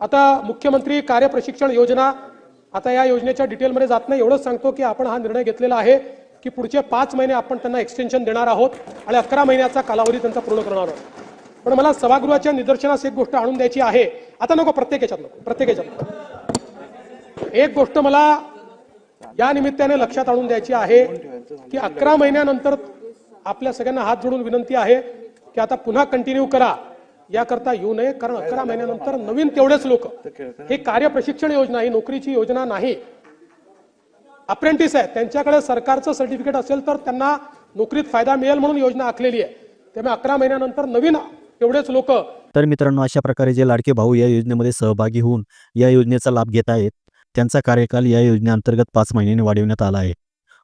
आता मुख्यमंत्री कार्यप्रशिक्षण योजना आता या योजनेच्या डिटेलमध्ये जात नाही एवढंच सांगतो की आपण हा निर्णय घेतलेला आहे की पुढचे पाच महिने आपण त्यांना एक्सटेन्शन देणार आहोत आणि अकरा महिन्याचा कालावधी त्यांचा पूर्ण करणार आहोत. पण मला सभागृहाच्या निदर्शनास एक गोष्ट आणून द्यायची आहे. आता नको प्रत्येक याच्यात नको प्रत्येक याच्यात एक गोष्ट मला या निमित्ताने लक्षात आणून द्यायची आहे की अकरा महिन्यानंतर आपल्या सगळ्यांना हात जोडून विनंती आहे की आता पुन्हा कंटिन्यू करा. याकरता येऊ नये. कारण अकरा महिन्यानंतर नवीन तेवढेच लोक. हे कार्य प्रशिक्षण योजना ही नोकरीची योजना नाही. अप्रेंटिस आहे. त्यांच्याकडे सरकारचं सर्टिफिकेट असेल तर त्यांना नोकरीत फायदा मिळेल म्हणून योजना आखलेली आहे. त्यामुळे अकरा महिन्यानंतर नवीन तेवढेच लोक. तर मित्रांनो अशा प्रकारे जे लाडके भाऊ या योजनेमध्ये सहभागी होऊन या योजनेचा लाभ घेत आहेत त्यांचा कार्यकाल या योजनेअंतर्गत पाच महिन्यांनी वाढवण्यात आला आहे.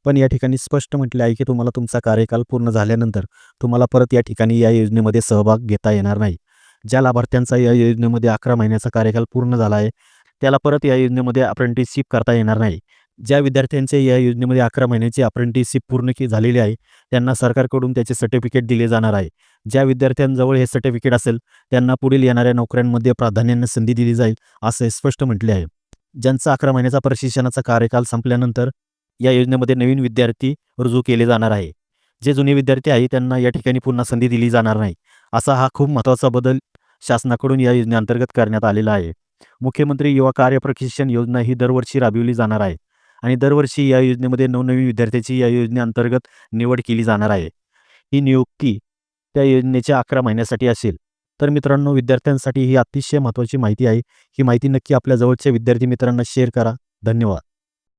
पण या ठिकाणी स्पष्ट म्हटले आहे की तुम्हाला तुमचा कार्यकाल पूर्ण झाल्यानंतर तुम्हाला परत या ठिकाणी या योजनेमध्ये सहभाग घेता येणार नाही. ज्या लाभार्थ्यांचा या योजनेमध्ये अकरा महिन्याचा कार्यकाल पूर्ण झाला आहे त्याला परत या योजनेमध्ये अप्रेंटिसशिप करता येणार नाही. ज्या विद्यार्थ्यांचे या योजनेमध्ये अकरा महिन्याची अप्रेंटिसशिप पूर्ण की झालेली आहे त्यांना सरकारकडून त्याचे सर्टिफिकेट दिले जाणार आहे. ज्या विद्यार्थ्यांजवळ हे सर्टिफिकेट असेल त्यांना पुढील येणाऱ्या नोकऱ्यांमध्ये प्राधान्याने संधी दिली जाईल असे स्पष्ट म्हटले आहे. ज्यांचा अकरा महिन्याचा प्रशिक्षणाचा कार्यकाल संपल्यानंतर या योजनेमध्ये नवीन विद्यार्थी रुजू केले जाणार आहे. जे जुने विद्यार्थी आहे त्यांना या ठिकाणी पुन्हा संधी दिली जाणार नाही. असा हा खूप महत्त्वाचा बदल शासनाकडून या योजनेअंतर्गत करण्यात आलेला आहे. मुख्यमंत्री युवा कार्य प्रशिक्षण योजना ही दरवर्षी राबविली जाणार आहे आणि दरवर्षी या योजनेमध्ये नवनवीन विद्यार्थ्याची या योजनेअंतर्गत निवड केली जाणार आहे. ही नियुक्ती त्या योजनेच्या अकरा महिन्यासाठी असेल. तर मित्रांनो विद्यार्थ्यांसाठी ही अतिशय महत्त्वाची माहिती आहे. ही माहिती नक्की आपल्या जवळच्या विद्यार्थी मित्रांना शेअर करा. धन्यवाद.